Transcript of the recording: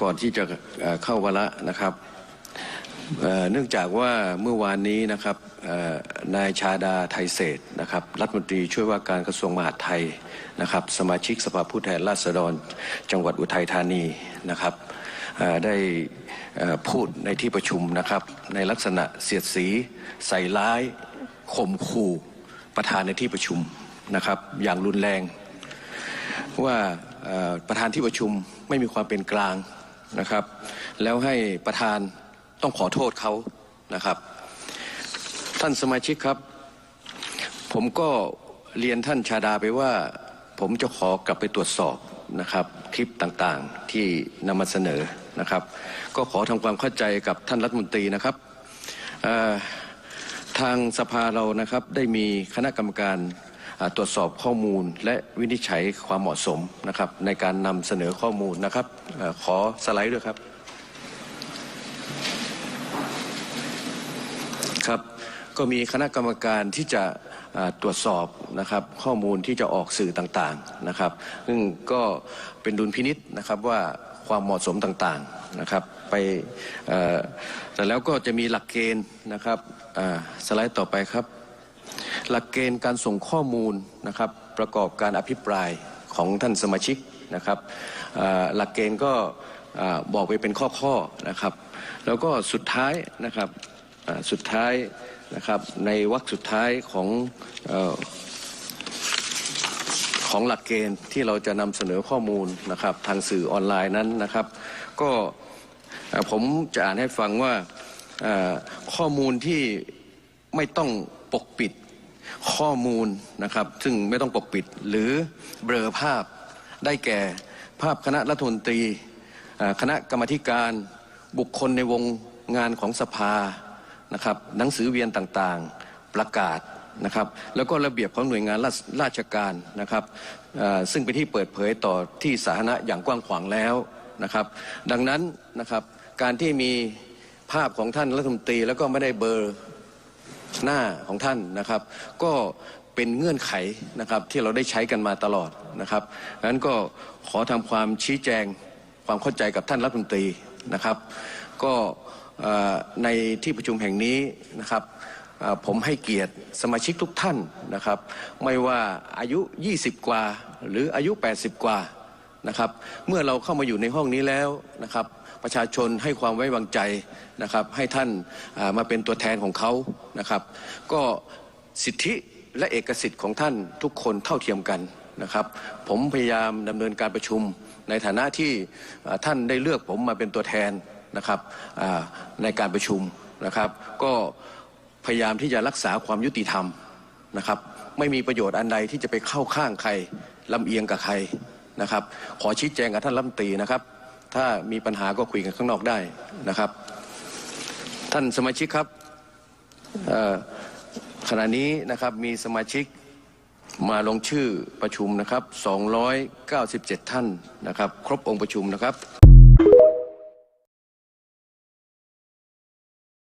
ก่อนที่จะเข้าวาระนะครับเนื่องจากว่าเมื่อวานนี้นะครับนายชาดาไทยเศษนะครับรัฐมนตรีช่วยว่าการกระทรวงมหาดไทยนะครับสมาชิกสภาผู้แทนราษฎรจังหวัดอุทัยธานีนะครับได้พูดในที่ประชุมนะครับในลักษณะเสียดสีใส่ร้ายข่มขู่ประธานในที่ประชุมนะครับอย่างรุนแรง ว่าประธานที่ประชุมไม่มีความเป็นกลาง นะครับ แล้วให้ประธานต้องขอโทษเขานะครับ ท่านสมาชิกครับ ผมก็เรียนท่านชาดาไปว่า ผมจะขอกลับไปตรวจสอบนะครับ คลิปต่างๆที่นำมาเสนอนะครับ ก็ขอทำความเข้าใจกับท่านรัฐมนตรีนะครับเอ่อ ทางสภาเรานะครับได้มีคณะกรรมการตรวจสอบข้อมูล และวินิจฉัยความเหมาะสมนะครับในการนำเสนอข้อมูลนะครับขอสไลด์ด้วยครับ ก็มีคณะกรรมการที่จะตรวจสอบนะครับข้อมูลที่จะออกสื่อต่างๆนะครับ ซึ่งก็เป็นดุลพินิษนะครับว่าความเหมาะสมต่างๆนะครับไปแต่แล้วก็จะมีหลักเกณฑ์นะครับสไลด์ต่อไปครับ หลักเกณฑ์การส่งข้อมูลนะครับประกอบการอภิปรายของท่านสมาชิกนะครับหลักเกณฑ์ก็บอกไปเป็นข้อๆนะครับ แล้วก็สุดท้ายนะครับสุดท้าย นะครับในวรรคสุดท้ายของออของหลักเกณฑ์ที่เราจะนำเสนอข้อมูลนะครับทางสื่อออนไลน์นั้นนะครับ ก็ผมจะอ่านให้ฟังว่าข้อมูลที่ไม่ต้องปกปิดข้อมูลนะครับ ซึ่งไม่ต้องปกปิดหรือเบลอภาพได้แก่ภาพคณะรัฐมนตรี คณะกรรมธิการบุคคลในวงงานของสภา นะครับหนังสือเวียนต่างๆประกาศนะครับแล้วก็ระเบียบของหน่วยงานราชราชการนะครับซึ่งเป็นที่เปิดเผยต่อที่สาธารณะอย่างกว้างขวางแล้วนะครับ ดังนั้นนะครับการที่มีภาพของท่านรัฐมนตรีแล้วก็ไม่ได้เบอร์หน้าของท่านนะครับ ก็เป็นเงื่อนไขนะครับที่เราได้ใช้กันมาตลอดนะครับดังนั้นก็ขอทำความชี้แจงความเข้าใจกับท่านรัฐมนตรีนะครับ ก็ ในที่ประชุมแห่งนี้นะครับผมให้เกียรติสมาชิกทุกท่านนะครับ ไม่ว่าอายุ 20 กว่า หรืออายุ 80 กว่านะครับ เมื่อเราเข้ามาอยู่ในห้องนี้แล้วนะครับ ประชาชนให้ความไว้วางใจนะครับ ให้ท่านมาเป็นตัวแทนของเขานะครับ ก็สิทธิและเอกสิทธิ์ของท่านทุกคนเท่าเทียมกันนะครับ ผมพยายามดำเนินการประชุมในฐานะที่ท่านได้เลือกผมมาเป็นตัวแทน นะครับในการประชุมนะครับ ก็พยายามที่จะรักษาความยุติธรรมนะครับ ไม่มีประโยชน์อันใดที่จะไปเข้าข้างใครลำเอียงกับใครนะครับ ขอชี้แจงกับท่านรัฐมนตรีนะครับ ถ้ามีปัญหาก็คุยกันข้างนอกได้นะครับ ท่านสมาชิกครับขณะนี้นะครับมีสมาชิกมาลงชื่อประชุมนะครับ 297 ท่านนะครับ ครบองค์ประชุมนะครับ